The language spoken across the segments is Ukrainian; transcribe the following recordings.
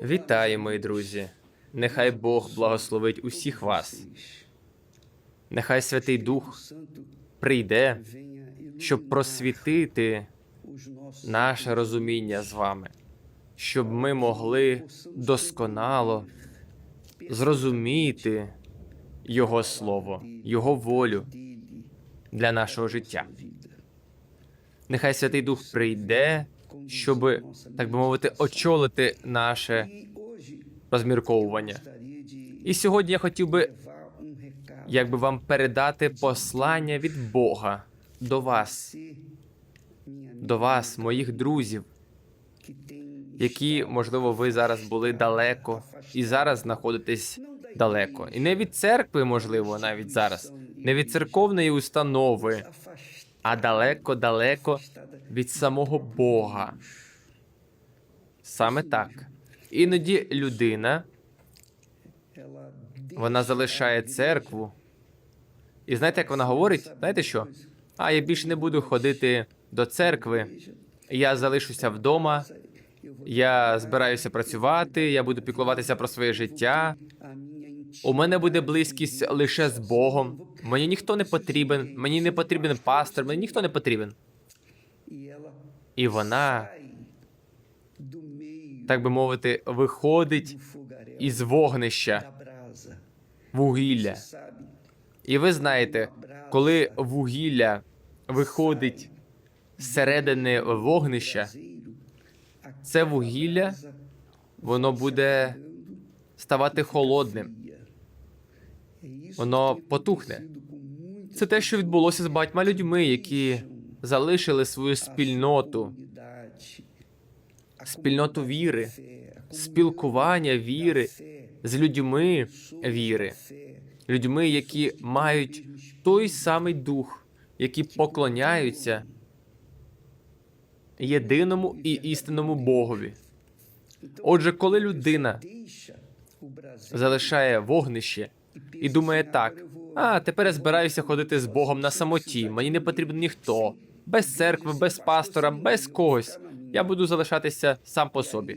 Вітаю, мої друзі! Нехай Бог благословить усіх вас. Нехай Святий Дух прийде, щоб просвітити наше розуміння з вами, щоб ми могли досконало зрозуміти Його Слово, Його волю для нашого життя. Нехай Святий Дух прийде, щоб, так би мовити, очолити наше розмірковування. І сьогодні я хотів би, якби вам передати послання від Бога до вас, до вас, моїх друзів, які, можливо, ви зараз були далеко і зараз знаходитесь далеко. І не від церкви, можливо, навіть зараз, не від церковної установи, а далеко-далеко від самого Бога. Саме так. Іноді людина вона залишає церкву. І знаєте, як вона говорить? Знаєте що? А я більше не буду ходити до церкви. Я залишуся вдома. Я збираюся працювати. Я буду піклуватися про своє життя. У мене буде близькість лише з Богом. Мені ніхто не потрібен. Мені не потрібен пастор. Мені ніхто не потрібен. І вона, так би мовити, виходить із вогнища вугілля. І ви знаєте, коли вугілля виходить зсередини вогнища, це вугілля воно буде ставати холодним. Воно потухне. Це те, що відбулося з багатьма людьми, які залишили свою спільноту, спільноту віри, спілкування віри з людьми віри, людьми, які мають той самий дух, які поклоняються єдиному і істинному Богові. Отже, коли людина залишає вогнище і думає так: а тепер я збираюся ходити з Богом на самоті. Мені не потрібен ніхто, без церкви, без пастора, без когось. Я буду залишатися сам по собі.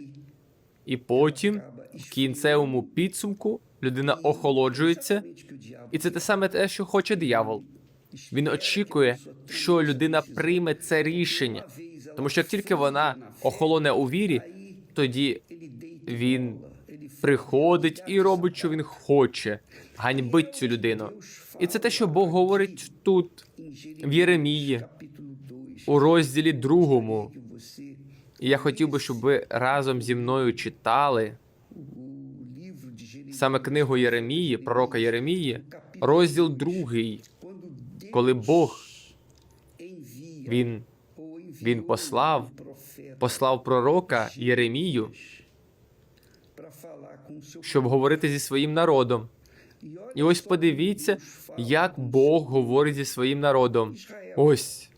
І потім, в кінцевому підсумку, людина охолоджується, і це те саме те, що хоче диявол. Він очікує, що людина прийме це рішення, тому що як тільки вона охолоне у вірі, тоді він приходить і робить, що він хоче, ганьбить цю людину. І це те, що Бог говорить тут, в Єремії, у розділі другому. І я хотів би, щоб ви разом зі мною читали саме книгу Єремії, пророка Єремії, розділ другий, коли Бог він, він послав, послав пророка Єремію, щоб говорити зі своїм народом. І ось подивіться, як Бог говорить зі своїм народом. Ось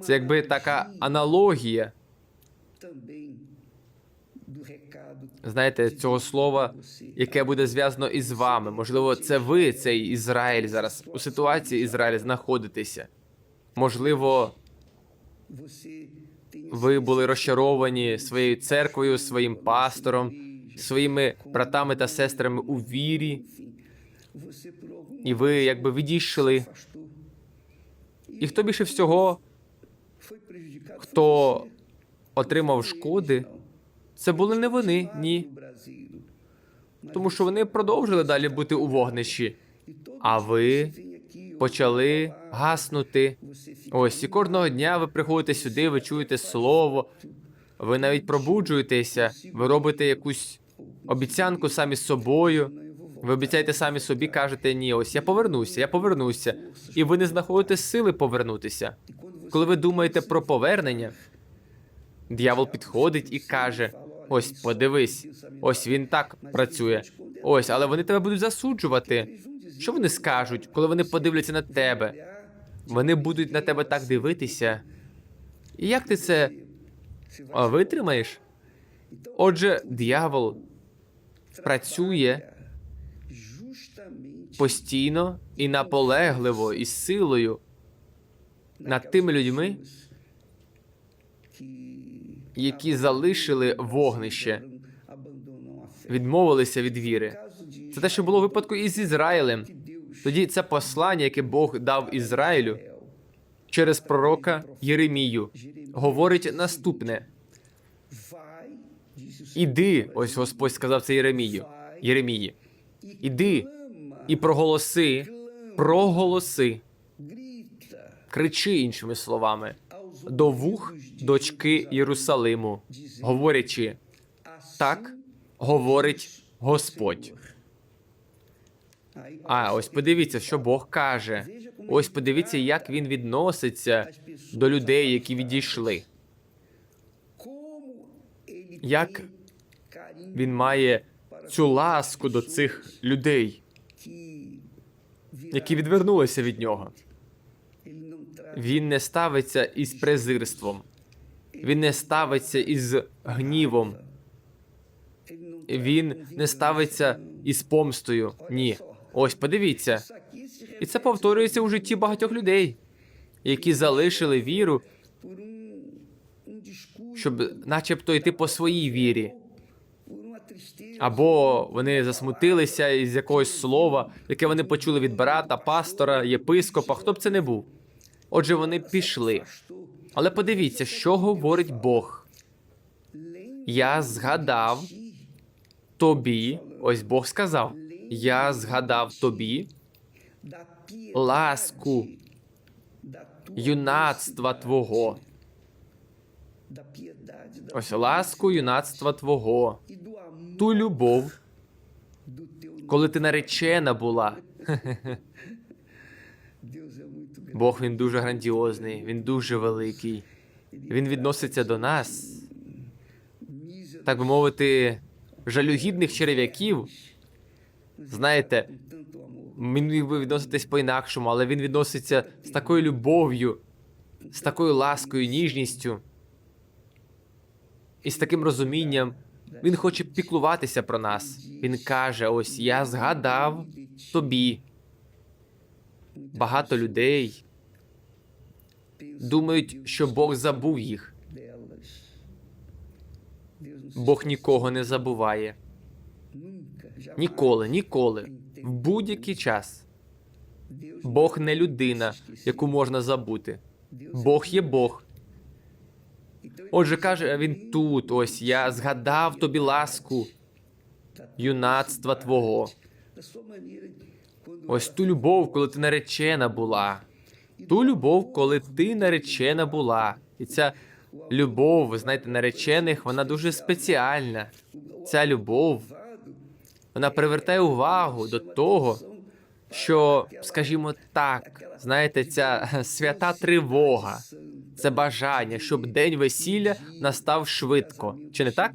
це якби така аналогія. Знаєте, цього слова, яке буде зв'язано із вами. Можливо, це ви, цей Ізраїль зараз у ситуації Ізраїль знаходитеся. Можливо, ви були розчаровані своєю церквою, своїм пастором, своїми братами та сестрами у вірі, і ви якби відійшли. І хто більше всього, хто отримав шкоди, це були не вони, ні. Тому що вони продовжили далі бути у вогнищі. А ви почали гаснути. Ось і кожного дня ви приходите сюди, ви чуєте слово, ви навіть пробуджуєтеся, ви робите якусь обіцянку самі з собою. Ви обіцяєте самі собі, кажете, ні, ось я повернуся, я повернуся. І ви не знаходите сили повернутися. Коли ви думаєте про повернення, диявол підходить і каже: ось, подивись, ось він так працює. Ось, але вони тебе будуть засуджувати. Що вони скажуть, коли вони подивляться на тебе? Вони будуть на тебе так дивитися. І як ти це витримаєш? Отже, диявол працює постійно і наполегливо і силою над тими людьми, які залишили вогнище, відмовилися від віри. Це те, що було в випадку із Ізраїлем. Тоді це послання, яке Бог дав Ізраїлю через пророка Єремію, говорить наступне: Іди, ось Господь сказав це Єремію. Єремії, іди і проголоси, проголоси, кричи іншими словами, до вух дочки Єрусалиму, говорячи, так говорить Господь. А ось подивіться, що Бог каже. Ось подивіться, як він відноситься до людей, які відійшли. Як він має цю ласку до цих людей, які відвернулися від нього. Він не ставиться із презирством, він не ставиться із гнівом, він не ставиться із помстою. Ні. Ось подивіться. І це повторюється у житті багатьох людей, які залишили віру, щоб начебто йти по своїй вірі. Або вони засмутилися із якогось слова, яке вони почули від брата, пастора, єпископа, хто б це не був. Отже, вони пішли. Але подивіться, що говорить Бог. Я згадав тобі, ось Бог сказав: Я згадав тобі ласку юнацтва твого. Ось ласку юнацтва твого, ту любов, коли ти наречена була. Бог він дуже грандіозний, він дуже великий. Він відноситься до нас, так би мовити, жалюгідних черев'яків. Знаєте, він міг би відноситись по-інакшому, але він відноситься з такою любов'ю, з такою ласкою, ніжністю і з таким розумінням. Він хоче піклуватися про нас. Він каже: ось я згадав тобі. Багато людей думають, що Бог забув їх. Бог нікого не забуває. Ніколи, ніколи, в будь-який час. Бог не людина, яку можна забути. Бог є Бог. Отже, каже він тут: ось я згадав тобі ласку, юнацтва твого. Ось ту любов, коли ти наречена була. Ту любов, коли ти наречена була. І ця любов, ви знаєте, наречених, вона дуже спеціальна. Ця любов вона привертає увагу до того, що, скажімо так, знаєте, ця свята тривога, це бажання, щоб день весілля настав швидко. Чи не так?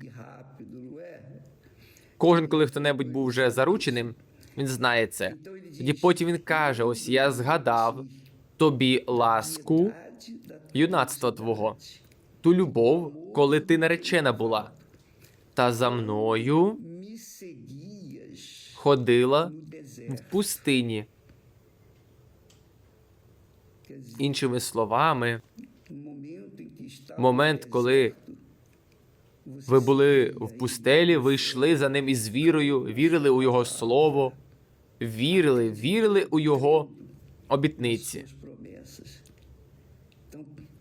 Кожен, коли хто-небудь був вже зарученим, він знає це. Тоді потім він каже: ось я згадав тобі ласку юнацтва твого, ту любов, коли ти наречена була, та за мною ходила в пустині. Іншими словами, момент, коли ви були в пустелі, ви йшли за ним із вірою, вірили у його слово, вірили, вірили у його обітниці.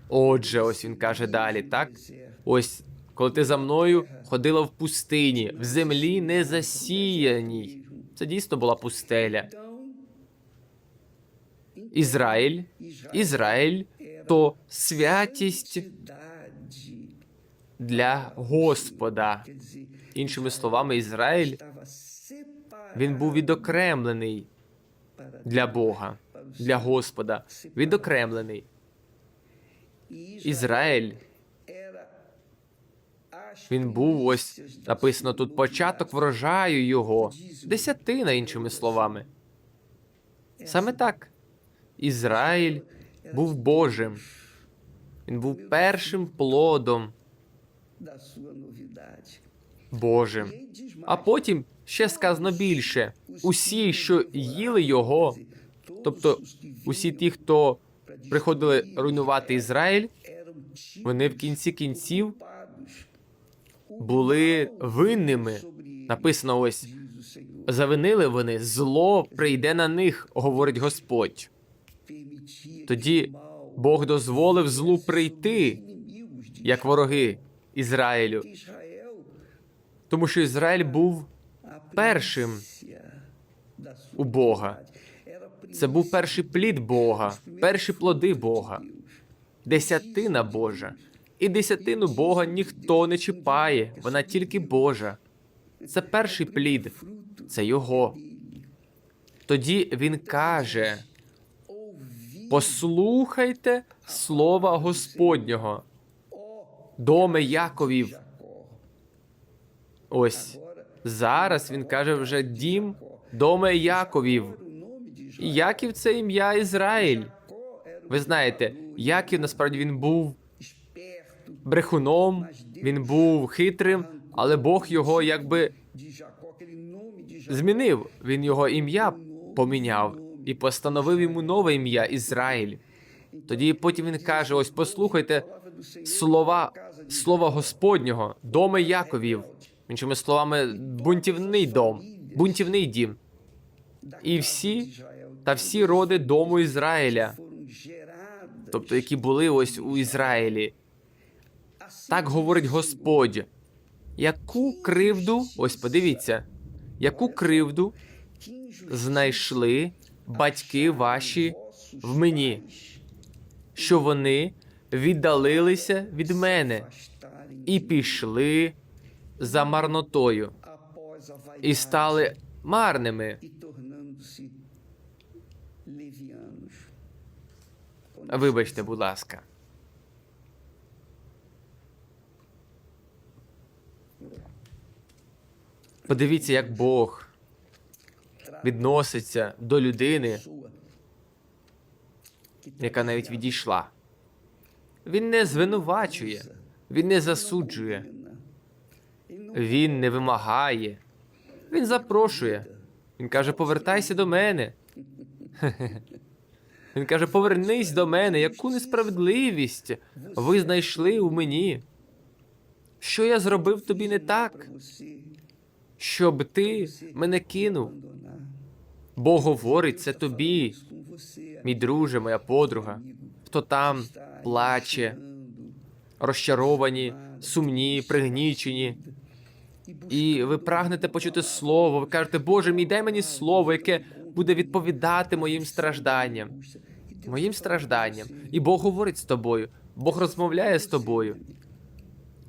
Отже, ось він каже далі, так? Ось, коли ти за мною ходила в пустині, в землі не засіяній. Це дійсно була пустеля. Ізраїль, Ізраїль то святість для Господа. Іншими словами, Ізраїль він був відокремлений для Бога, для Господа. Відокремлений. Ізраїль. Він був ось написано тут початок врожаю його, десятина, іншими словами. Саме так. Ізраїль був Божим. Він був першим плодом Божим. А потім ще сказано більше: усі, що їли його, тобто усі ті, хто приходили руйнувати Ізраїль, вони в кінці кінців були винними. Написано ось завинили вони, зло прийде на них, говорить Господь. Тоді Бог дозволив злу прийти, як вороги Ізраїлю, тому що Ізраїль був першим у Бога. Це був перший плід Бога, перші плоди Бога, десятина Божа. І десятину Бога ніхто не чіпає, вона тільки Божа. Це перший плід, це його. Тоді він каже: послухайте слова Господнього, доме Яковів. Ось зараз він каже вже дім доме Яковів. Яків це ім'я Ізраїль. Ви знаєте, Яків насправді він був брехуном, він був хитрим, але Бог його якби змінив. Він його ім'я поміняв і постановив йому нове ім'я Ізраїль. Тоді потім він каже: ось послухайте слова, слова Господнього, доми Яковів. Іншими словами, бунтівний дом, бунтівний дім. І всі та всі роди дому Ізраїля, тобто які були ось у Ізраїлі. Так говорить Господь. Яку кривду, ось подивіться, яку кривду знайшли батьки ваші в мені, що вони віддалилися від мене і пішли за марнотою, і стали марними. Вибачте, будь ласка. Подивіться, як Бог відноситься до людини, яка навіть відійшла. Він не звинувачує, він не засуджує, він не вимагає, він запрошує. Він каже: повертайся до мене. Він каже: повернись до мене, яку несправедливість ви знайшли у мені. Що я зробив тобі не так, щоб ти мене кинув? Бог говорить це тобі, мій друже, моя подруга, хто там плаче, розчаровані, сумні, пригнічені. І ви прагнете почути слово. Ви кажете, Боже мій, дай мені слово, яке буде відповідати моїм стражданням, моїм стражданням. І Бог говорить з тобою, Бог розмовляє з тобою.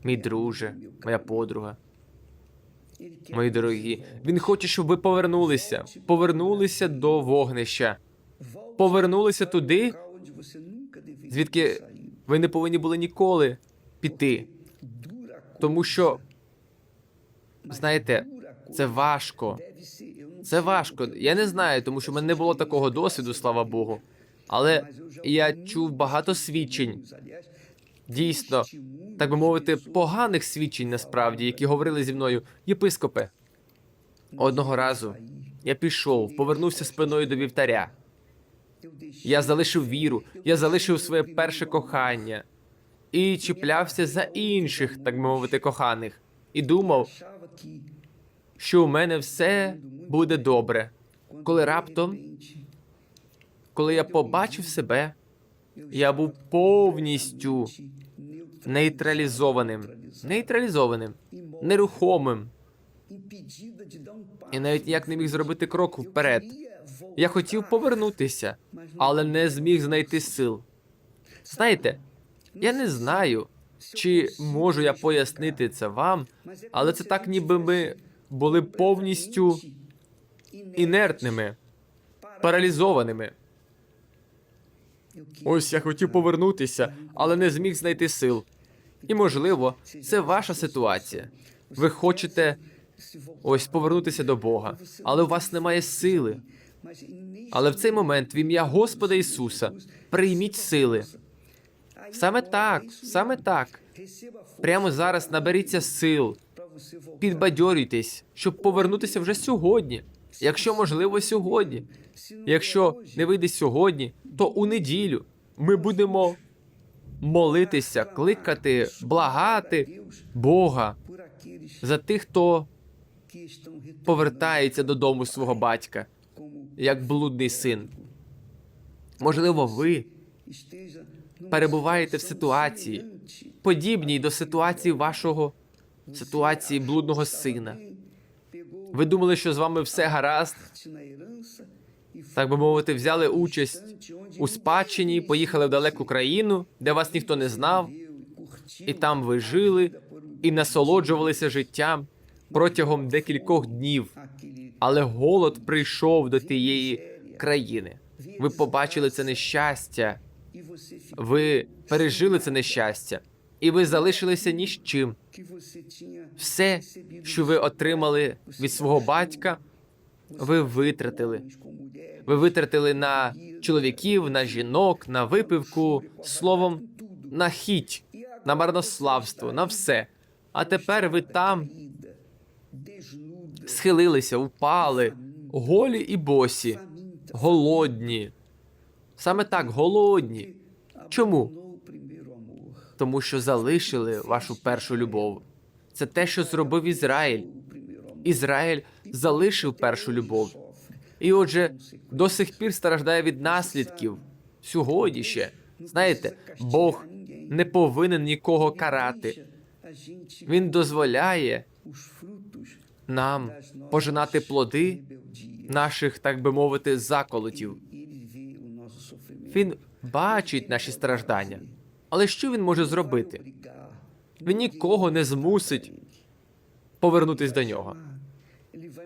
Мій друже, моя подруга, мої дорогі. Він хоче, щоб ви повернулися, повернулися до вогнища, повернулися туди, звідки ви не повинні були ніколи піти. Тому що, знаєте, це важко. Це важко. Я не знаю, тому що в мене не було такого досвіду, слава Богу. Але я чув багато свідчень, дійсно, так би мовити, поганих свідчень насправді, які говорили зі мною, єпископе. Одного разу я пішов, повернувся спиною до вівтаря. Я залишив віру, я залишив своє перше кохання і чіплявся за інших, так би мовити, коханих, і думав, що у мене все буде добре. Коли раптом, коли я побачив себе, я був повністю нейтралізованим, нейтралізованим, нерухомим, і навіть ніяк не міг зробити крок вперед. Я хотів повернутися, але не зміг знайти сил. Знаєте, я не знаю, чи можу я пояснити це вам, але це так, ніби ми були повністю інертними, паралізованими. Ось я хотів повернутися, але не зміг знайти сил. І можливо, це ваша ситуація. Ви хочете ось повернутися до Бога, але у вас немає сили. Але в цей момент, в ім'я Господа Ісуса, прийміть сили. Саме так, саме так. Прямо зараз наберіться сил, підбадьорюйтесь, щоб повернутися вже сьогодні. Якщо можливо, сьогодні. Якщо не вийде сьогодні, то у неділю ми будемо молитися, кликати, благати Бога за тих, хто повертається додому свого батька, як блудний син. Можливо, ви перебуваєте в ситуації, подібній до ситуації вашого ситуації блудного сина. Ви думали, що з вами все гаразд, так би мовити, взяли участь у спадщині, поїхали в далеку країну, де вас ніхто не знав, і там ви жили і насолоджувалися життям протягом декількох днів. Але голод прийшов до тієї країни. Ви побачили це нещастя, ви пережили це нещастя, і ви залишилися ні з чим. Все, що ви отримали від свого батька, ви витратили. Ви витратили на чоловіків, на жінок, на випивку, словом, на хіть, на марнославство, на все. А тепер ви там схилилися, упали, голі і босі, голодні. Саме так, голодні. Чому? Тому що залишили вашу першу любов. Це те, що зробив Ізраїль. Ізраїль залишив першу любов. І отже, до сих пір страждає від наслідків. Сьогодні ще. Знаєте, Бог не повинен нікого карати. Він дозволяє нам пожинати плоди наших, так би мовити, заколотів. Він бачить наші страждання. Але що він може зробити? Він нікого не змусить повернутись до нього.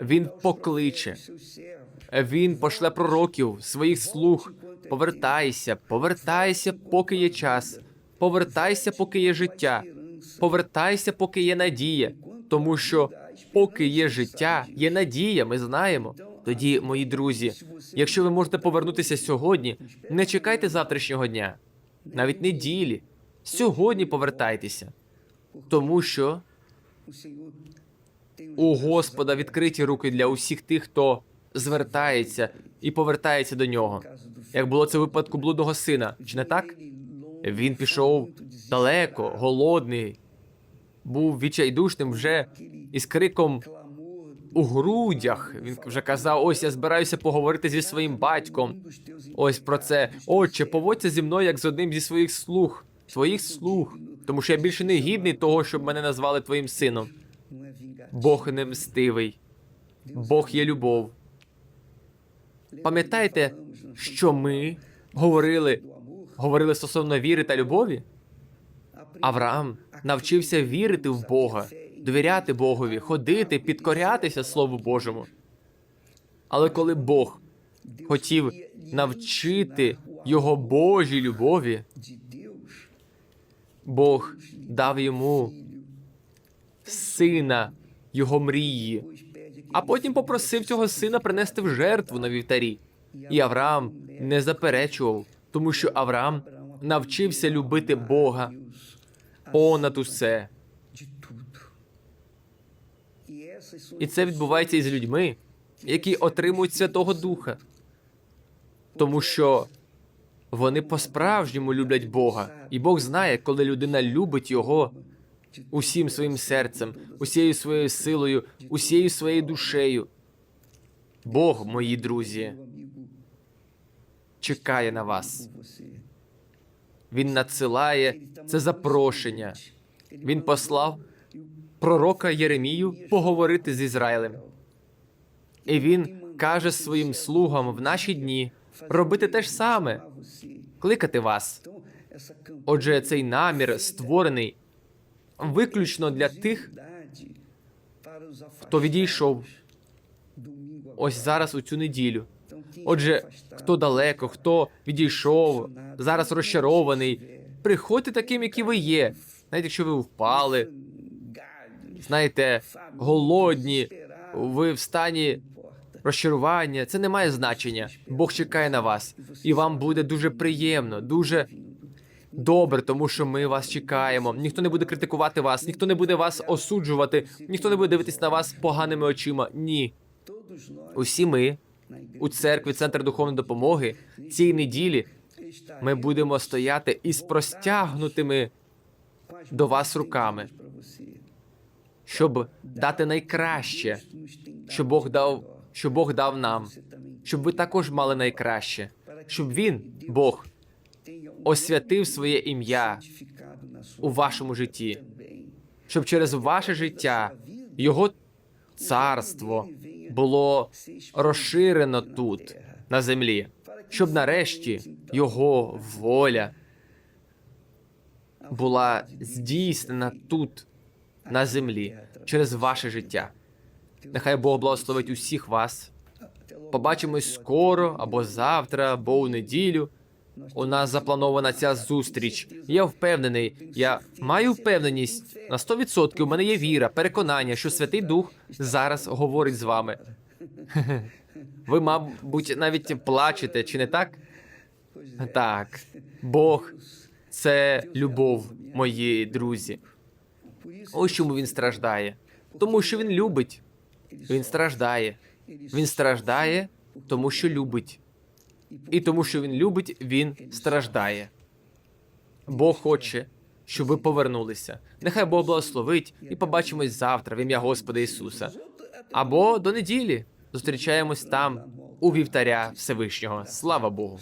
Він покличе, він пошле пророків, своїх слуг. Повертайся, повертайся, поки є час. Повертайся, поки є життя. Повертайся, поки є надія. Тому що поки є життя, є надія, ми знаємо. Тоді, мої друзі, якщо ви можете повернутися сьогодні, не чекайте завтрашнього дня, навіть неділі. Сьогодні повертайтеся, тому що у Господа відкриті руки для усіх тих, хто звертається і повертається до нього. Як було це в випадку блудного сина, чи не так? Він пішов далеко, голодний, був відчайдушним вже із криком у грудях. Він вже казав: ось я збираюся поговорити зі своїм батьком. Ось про це. Отче, поводься зі мною як з одним зі своїх слуг, твоїх слуг, тому що я більше не гідний того, щоб мене назвали твоїм сином. Бог не мстивий, Бог є любов. Пам'ятаєте, що ми говорили, говорили стосовно віри та любові? Авраам навчився вірити в Бога, довіряти Богові, ходити, підкорятися Слову Божому. Але коли Бог хотів навчити його Божій любові, Бог дав йому сина його мрії, а потім попросив цього сина принести в жертву на вівтарі. І Авраам не заперечував, тому що Авраам навчився любити Бога понад усе. І це відбувається із людьми, які отримують Святого Духа, тому що вони по-справжньому люблять Бога, і Бог знає, коли людина любить його усім своїм серцем, усією своєю силою, усією своєю душею. Бог, мої друзі, чекає на вас. Він надсилає це запрошення. Він послав пророка Єремію поговорити з Ізраїлем. І він каже своїм слугам в наші дні робити те ж саме, кликати вас. Отже, цей намір створений виключно для тих, хто відійшов ось зараз у цю неділю. Отже, хто далеко, хто відійшов, зараз розчарований, приходьте таким, які ви є. Навіть якщо ви впали, знаєте, голодні, ви в стані розчарування, це не має значення. Бог чекає на вас, і вам буде дуже приємно, дуже добре, тому що ми вас чекаємо. Ніхто не буде критикувати вас, ніхто не буде вас осуджувати, ніхто не буде дивитись на вас поганими очима. Ні, усі ми у церкві Центр духовної допомоги цієї неділі ми будемо стояти із простягнутими до вас руками, щоб дати найкраще, що Бог дав, що Бог дав нам, щоб ви також мали найкраще, щоб він, Бог, освятив своє ім'я у вашому житті, щоб через ваше життя його царство було розширено тут, на землі, щоб нарешті його воля була здійснена тут, на землі, через ваше життя. Нехай Бог благословить усіх вас. Побачимось скоро або завтра, або у неділю. У нас запланована ця зустріч. Я впевнений, я маю впевненість на 100%. У мене є віра, переконання, що Святий Дух зараз говорить з вами. Ви, мабуть, навіть плачете, чи не так? Так, Бог це любов, мої друзі. Ось чому він страждає. Тому що він любить. Він страждає. Він страждає, тому що любить. І тому, що він любить, він страждає. Бог хоче, щоб ви повернулися. Нехай Бог благословить і побачимось завтра в ім'я Господа Ісуса. Або до неділі. Зустрічаємось там, у вівтаря Всевишнього. Слава Богу.